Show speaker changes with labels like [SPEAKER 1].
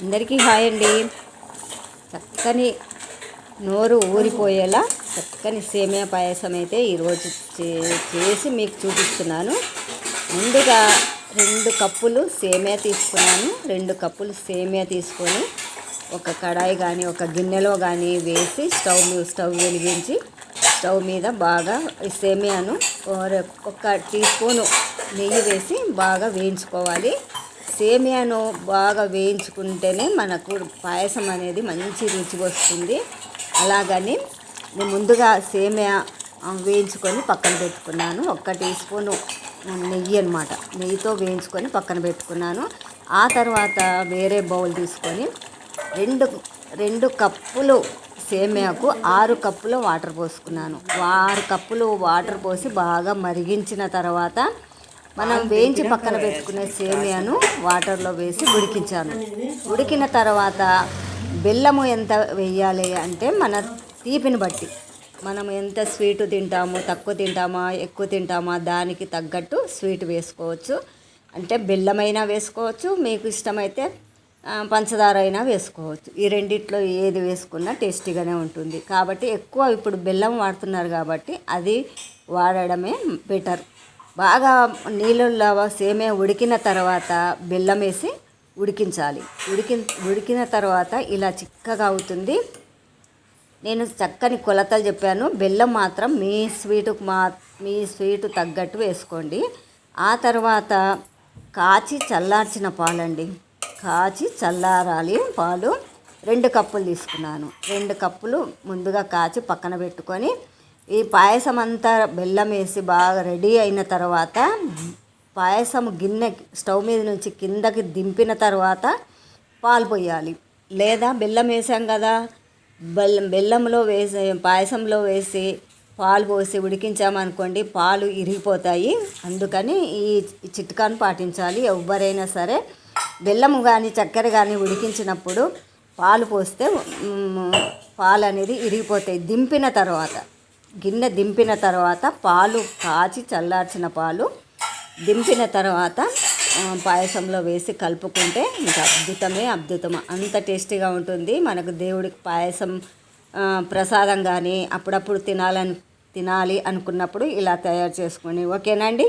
[SPEAKER 1] అందరికీ హాయ్ అండి. చక్కని నోరు ఊరిపోయేలా చక్కని సేమియా పాయసం అయితే ఈరోజు చే- చేసి మీకు చూపిస్తున్నాను. ముందుగా రెండు కప్పులు సేమియా తీసుకున్నాను. రెండు కప్పులు సేమియా తీసుకొని ఒక కడాయి కానీ ఒక గిన్నెలో కానీ వేసి స్టవ్ స్టవ్ వెలిగించి స్టవ్ మీద బాగా సేమియాను ఒక- ఒక టీ స్పూను నెయ్యి వేసి బాగా వేయించుకోవాలి. సేమియాను బాగా వేయించుకుంటేనే మనకు పాయసం అనేది మంచి రుచి వస్తుంది. అలాగని నేను ముందుగా సేమియా వేయించుకొని పక్కన పెట్టుకున్నాను. ఒక్క టీ స్పూను నెయ్యి అనమాట నెయ్యితో వేయించుకొని పక్కన పెట్టుకున్నాను. ఆ తర్వాత వేరే బౌల్ తీసుకొని రెండు రెండు కప్పులు సేమియాకు ఆరు కప్పులు వాటర్ పోసుకున్నాను. ఆరు కప్పులు వాటర్ పోసి బాగా మరిగించిన తర్వాత మనం వేయించి పక్కన పెట్టుకునే సేమియాను వాటర్లో వేసి ఉడికించాను. ఉడికిన తర్వాత బెల్లము ఎంత వేయాలి అంటే మన తీపిని బట్టి. మనం ఎంత స్వీట్ తింటామో తక్కువ తింటామా ఎక్కువ తింటామా దానికి తగ్గట్టు స్వీట్ వేసుకోవచ్చు. అంటే బెల్లమైనా వేసుకోవచ్చు మీకు ఇష్టమైతే పంచదార అయినా వేసుకోవచ్చు. ఈ రెండిట్లో ఏది వేసుకున్నా టేస్టీగానే ఉంటుంది. కాబట్టి ఎక్కువ ఇప్పుడు బెల్లం వాడుతున్నారు కాబట్టి అది వాడడమే బెటర్. బాగా నీళ్ళల్లో సేమే ఉడికిన తర్వాత బెల్లం వేసి ఉడికించాలి. ఉడికి ఉడికిన తర్వాత ఇలా చిక్కగా అవుతుంది. నేను చక్కని కొలతలు చెప్పాను. బెల్లం మాత్రం మీ స్వీటుకు మా మీ స్వీటు తగ్గట్టు వేసుకోండి. ఆ తర్వాత కాచి చల్లార్చిన పాలండి. కాచి చల్లారాలి పాలు. రెండు కప్పులు తీసుకున్నాను. రెండు కప్పులు ముందుగా కాచి పక్కన పెట్టుకొని ఈ పాయసం అంతా బెల్లం వేసి బాగా రెడీ అయిన తర్వాత పాయసం గిన్నె స్టవ్ మీద నుంచి కిందకి దింపిన తర్వాత పాలు పోయాలి. లేదా బెల్లం వేసాం కదా బెల్లం బెల్లంలో వేసి పాయసంలో వేసి పాలు పోసి ఉడికించామనుకోండి పాలు ఇరిగిపోతాయి. అందుకని ఈ చిట్కాను పాటించాలి. ఎవరైనా సరే బెల్లము కానీ చక్కెర కానీ ఉడికించినప్పుడు పాలు పోస్తే పాలు అనేది ఇరిగిపోతాయి. దింపిన తర్వాత గిన్నె దింపిన తర్వాత పాలు కాచి చల్లార్చిన పాలు దింపిన తర్వాత పాయసంలో వేసి కలుపుకుంటే ఇంకా అద్భుతమే అద్భుతం. అంత టేస్టీగా ఉంటుంది. మనకు దేవుడికి పాయసం ప్రసాదం కానీ అప్పుడప్పుడు తినాలని తినాలి అనుకున్నప్పుడు ఇలా తయారు చేసుకొని. ఓకేనండి